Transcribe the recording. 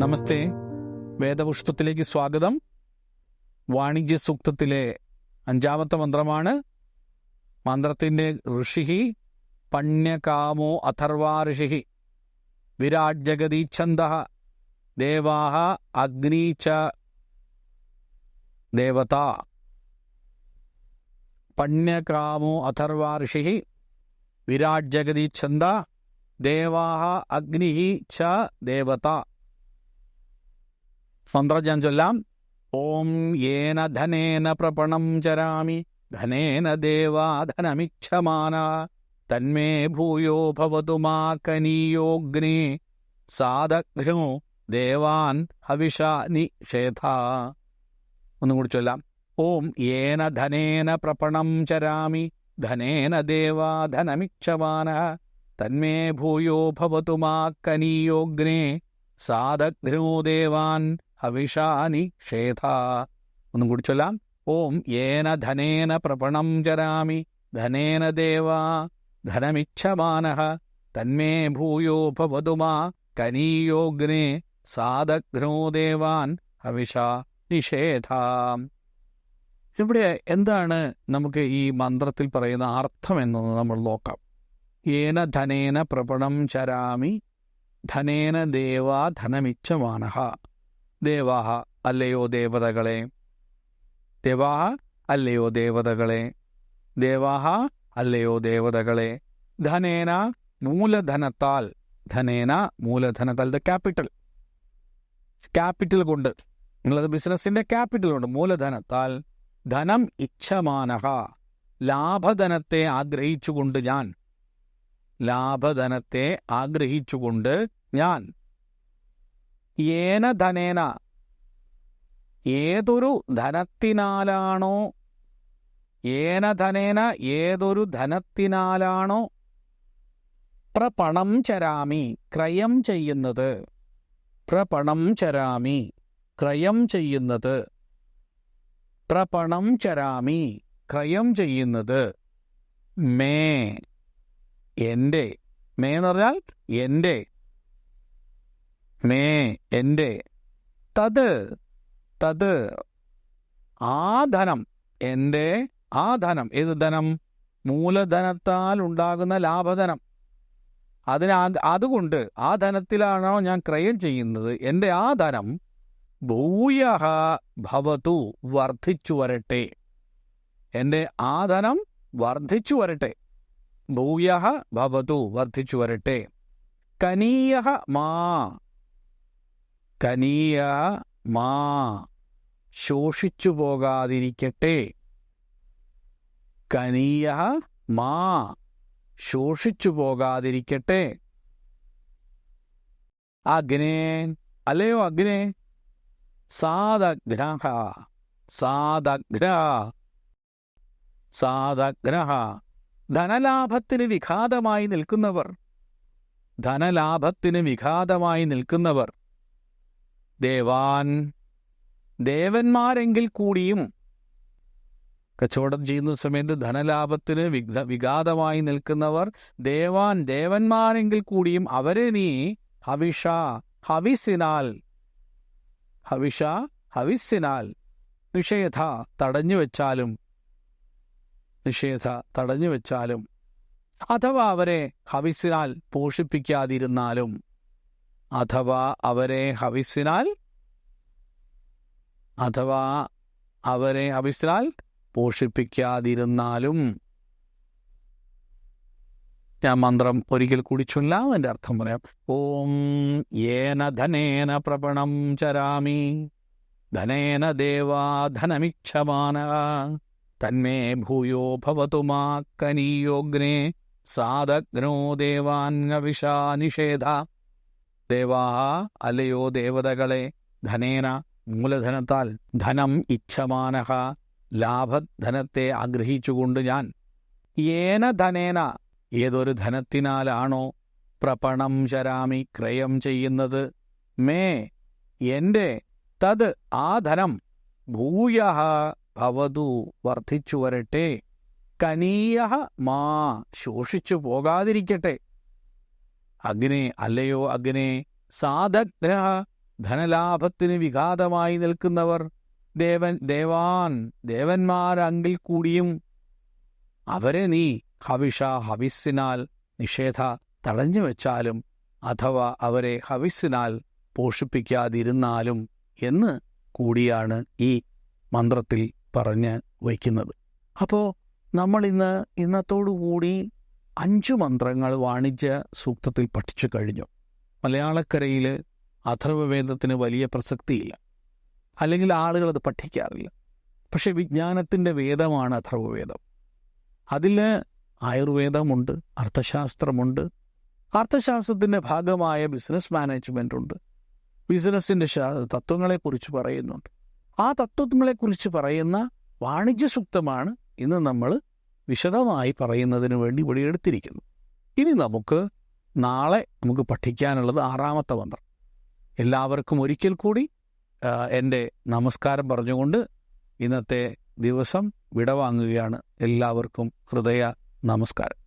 നമസ്തേ. വേദപുഷ്പത്തിലേക്ക് സ്വാഗതം. വാണിജ്യ സൂക്തത്തിലെ അഞ്ചാമത്തെ മന്ത്രമാണ്. മന്ത്രത്തിന്റെ ഋഷിഹി പണ്യകാമോ അഥർവാ ഋഷിഹി. വിരാട് ജഗതീച്ഛന്ത ദേവാഹ അഗ്നീച്ച ദേവത. പണ്യകാമോ അഥർവാ ഋഷിഹി വിരാട് ജഗതീച്ഛന്ത ദേവാഹ അഗ്നി ച ദേവത. മന്ത്രം ഞാൻ ചൊല്ലാം ഓം യേന ധനേന പ്രപണം ചരാമി ധനേന ദേവാധനമിക്ഷമാന തന്മേ ഭൂയോ ഭവതു മാ കനീയോഗ്നേ സാദഘ്നോ ദേവാൻ ഹവിഷാ നിഷേധ ഒന്നും കൂടി ചൊല്ലാം. ഓം യേന ധനേന പ്രപണം ചരാമി ധനേന ദേവാധനമിക്ഷമാന തന്മേ ഭൂയോ ഭവതു മാ കനീയോഗ്നേ സാദഘ്നോ ദേവാൻ ഹവിഷാനി ഷേധ ഒന്നും കൂടി ചൊല്ലാം. ഓം യേന ധനേന പ്രപണം ചരാമി ധനേന ദേവാ. ധനമിച്ഛമാന. തന്മേ ഭൂയോ ഭവതു മാ. കനീയോഗ്നേ സാദഘ്നോ ദേവാൻ ഹവിഷ നിഷേധ. ഇവിടെ എന്താണ് നമുക്ക് ഈ മന്ത്രത്തിൽ പറയുന്ന അർത്ഥം എന്നത് നമ്മൾ നോക്കാം. ഏന ധനേന പ്രപണം ചരാമി ധനേന ദേവാ ധനമിച്ഛമാനഹ ദേവാഹ അല്ലയോ ദേവതകളെ. ദേവാഹ അല്ലയോ ദേവതകളെ. ദേവാഹ അല്ലയോ ദേവതകളെ. ധനേന മൂലധനത്താൽ. ധനേന മൂലധനത്താൽ ദ ക്യാപിറ്റൽ. ക്യാപിറ്റൽ കൊണ്ട് നിങ്ങളത് ബിസിനസിന്റെ ക്യാപിറ്റൽ കൊണ്ട് മൂലധനത്താൽ. ധനം ഇച്ഛമാനഹ. ലാഭധനത്തെ ആഗ്രഹിച്ചുകൊണ്ട് ഞാൻ. ലാഭധനത്തെ ആഗ്രഹിച്ചുകൊണ്ട് ഞാൻ. ഏന ധനേന. ഏതൊരു ധനത്തിനാലാണോ? ഏന ധനേന ഏതൊരു ധനത്തിനാലാണോ? പ്രപണം ചരാമി ക്രയം ചെയ്യുന്നത്. പ്രപണം ചരാമി ക്രയം ചെയ്യുന്നത്. പ്രപണം ചരാമി ക്രയം ചെയ്യുന്നത്. മേ. എന്റെ മേ എന്ന് പറഞ്ഞാൽ എന്റെ മേ എന്റെ തത് തത് ആ ധനം എന്റെ ആ ധനം ഏത് ധനം? മൂലധനത്താൽ ഉണ്ടാകുന്ന ലാഭധനം. അതിന് അതുകൊണ്ട് ആ ധനത്തിലാണോ ഞാൻ ക്രയം ചെയ്യുന്നത്? എന്റെ ആ ധനം ഭൂയഹ ഭവതു വർദ്ധിച്ചു വരട്ടെ. എന്റെ ആ ധനം വർദ്ധിച്ചു വരട്ടെ. ഭൂയഹ ഭവതു വർദ്ധിച്ചു വരട്ടെ. കനീയഹ മാ കനീയ മാ ശോഷിച്ചു പോകാതിരിക്കട്ടെ. കനീയ മാ ശോഷിച്ചു പോകാതിരിക്കട്ടെ. അഗ്നേ അല്ലയോ അഗ്നേ സാദഗ്രഹ സാദഗ്ര സാദഗ്രഹ ധനലാഭത്തിന് വിഘാതമായി നിൽക്കുന്നവർ ധനലാഭത്തിന് വിഘാതമായി നിൽക്കുന്നവർ. ദേവാൻ ദേവന്മാരെങ്കിൽ കൂടിയും കച്ചവടം ചെയ്യുന്ന സമയത്ത് ധനലാഭത്തിന് വിഘ വിഘാതമായി നിൽക്കുന്നവർ ദേവാൻ ദേവന്മാരെങ്കിൽ കൂടിയും അവരെ നീ ഹവിഷ ഹവിസിനാൽ ഹവിഷ ഹവിസിനാൽ നിഷേധ തടഞ്ഞു വെച്ചാലും നിഷേധ തടഞ്ഞു വെച്ചാലും അഥവാ അവരെ ഹവിസിനാൽ പോഷിപ്പിക്കാതിരുന്നാലും അഥവാ അവരെ ഹവിസിനാൽ അഥവാ അവരെ ഹവിസിനാൽ പോഷിപ്പിക്കാതിരുന്നാലും. ഞാൻ മന്ത്രം ഒരിക്കൽ കൂടി ചൊല്ലാം എന്റെ അർത്ഥം പറയാം. ഓം ഏന ധനേന പ്രപണം ചരാമി ധനേന ദേവാ ധനമിക്ഷമാന തന്മേ ഭൂയോ ഭവതു മാ കനീയോഗ്നേ സാദഗ്നോ ദേവാന്നവിഷാ നിഷേധ ദേവാ അല്ലയോ ദേവതകളെ ധനേന മൂലധനത്താൽ ധനം ഇച്ഛമാനഹ ലാഭധനത്തെ ആഗ്രഹിച്ചുകൊണ്ട് ഞാൻ ഏന ധനേന ഏതൊരു ധനത്തിനാലാണോ പ്രപണം ശരാമി ക്രയം ചെയ്യുന്നത്? മേ എന്റെ തത് ആ ധനം ഭൂയ ഭവതു വർദ്ധിച്ചു വരട്ടെ കനീയ മാ ശോഷിച്ചു പോകാതിരിക്കട്ടെ. അഗ്നേ അല്ലയോ അഗ്നെ സാദഗ്ന ധനലാഭത്തിന് വിഘാതമായി നിൽക്കുന്നവർ ദേവൻ ദേവാൻ ദേവന്മാരങ്കിൽ കൂടിയും അവരെ നീ ഹവിഷ ഹവിസ്സിനാൽ നിഷേധ തടഞ്ഞു വെച്ചാലും അഥവാ അവരെ ഹവിസ്സിനാൽ പോഷിപ്പിക്കാതിരുന്നാലും എന്ന് കൂടിയാണ് ഈ മന്ത്രത്തിൽ പറഞ്ഞ് വയ്ക്കുന്നത്. അപ്പോൾ നമ്മൾ ഇന്ന് ഇന്നത്തോടുകൂടി അഞ്ചു മന്ത്രങ്ങൾ വാണിജ്യ സൂക്തത്തിൽ പഠിച്ചു കഴിഞ്ഞു. മലയാളക്കരയിൽ അഥർവവേദത്തിന് വലിയ പ്രസക്തിയില്ല. അല്ലെങ്കിൽ ആളുകൾ അത് പഠിക്കാറില്ല. പക്ഷേ വിജ്ഞാനത്തിന്റെ വേദമാണ് അഥർവവേദം അതിൽ ആയുർവേദമുണ്ട് അർത്ഥശാസ്ത്രമുണ്ട് അർത്ഥശാസ്ത്രത്തിന്റെ ഭാഗമായ ബിസിനസ് മാനേജ്മെന്റ് ഉണ്ട് ബിസിനസ്സിന്റെ തത്വങ്ങളെക്കുറിച്ച് പറയുന്നുണ്ട്. ആ തത്വങ്ങളെക്കുറിച്ച് പറയുന്ന വാണിജ്യ സൂക്തമാണ് ഇന്ന് നമ്മൾ വിശദമായി പറയുന്നതിന് വേണ്ടി ഇവിടെ എടുത്തിരിക്കുന്നു ഇനി നമുക്ക് നാളെ നമുക്ക് പഠിക്കാനുള്ളത് ആറാമത്തെ മന്ത്രം. എല്ലാവർക്കും ഒരിക്കൽ കൂടി എന്റെ നമസ്കാരം പറഞ്ഞുകൊണ്ട് ഇന്നത്തെ ദിവസം വിടവാങ്ങുകയാണ്. എല്ലാവർക്കും ഹൃദയ നമസ്കാരം.